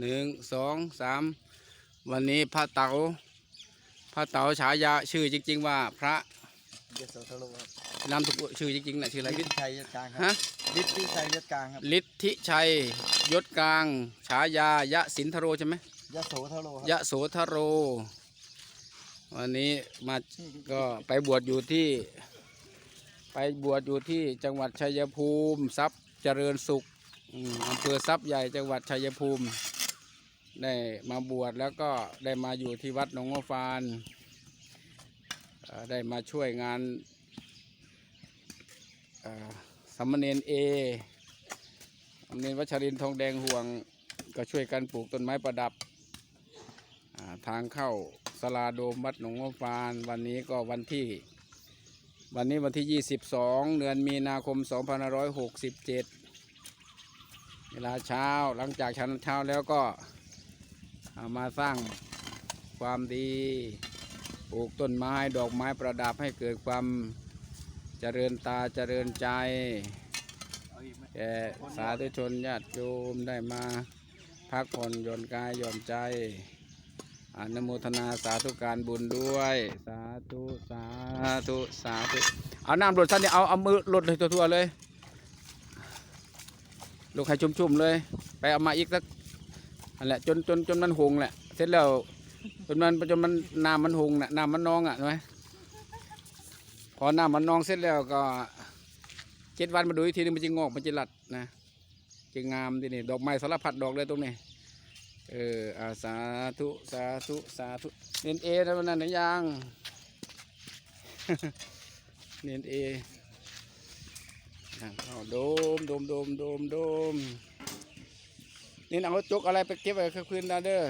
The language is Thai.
หนึ่งสองสามวันนี้พระเต๋าพระเต๋าฉายาชื่อจริง ๆ ว่าพระยโสธรครับนามสกุลชื่อจริงๆน่ะชื่ออะไรฤทธิชัยยศกลางครัฮะฤทธิชัยยศกลางครับฤทธิชัยยศกลาง ฉายายะสินทโรใช่ไหมยโสธรครับยะโสธโร วันนี้มาก็ไปบวชอยู่ที่ ไปบวชอยู่ที่จังหวัดชัยภูมิทรัพย์เจริญสุขอืมอำเภอทรัพย์ใหญ่จังหวัดชัยภูมิ ได้มาบวชแล้วก็ได้มาอยู่ที่วัดหนองมะฟานได้มาช่วยงานสามเณรเอสามเณรวัชรินทองแดงห่วงก็ช่วยกันปลูกต้นไม้ประดับทางเข้าสลาโดมวัดหนองมะฟานวันนี้ก็วันที่ วันนี้วันที่ 22 เดือนมีนาคม 2567 เวลาเช้าหลังจากฉันเช้าแล้วก็ เอามาสร้างความดีปลูกต้นไม้ดอกไม้ประดับให้เกิดความเจริญตาเจริญใจแก่สาธุชนญาติโยมได้มาพักผ่อนหย่อนกายหย่อนใจอนุโมทนาสาธุการบุญด้วย สาธุสาธุสาธุเอาน้ำรดสั้นเนี่ยเอาเอามือรดเลยทั่วๆเลย ลูกให้ชุ่มๆเลย ไปเอามาอีกสัก อันแหละจนจนจนมันหงแหละเสร็จแล้วจนมันจนมันน้ำมันหงน่ะน้ำมันนองอะใช่ไหมพอน้ำมันนองเสร็จแล้วก็เจ็ดวันมาดูอีกทีนึงมันจะงอกมันจะหลัดนะจะงามทีนี่ดอกไม้สารพัดดอกเลยตรงนี้เอออาสาธุสาธุสาธุเนนเอแล้วนั่นนะยังเนนเอเอาโดมโดมโดมโดมโดม นี่เอาจุกอะไรไปเก็บไว้คืนนะเด้อ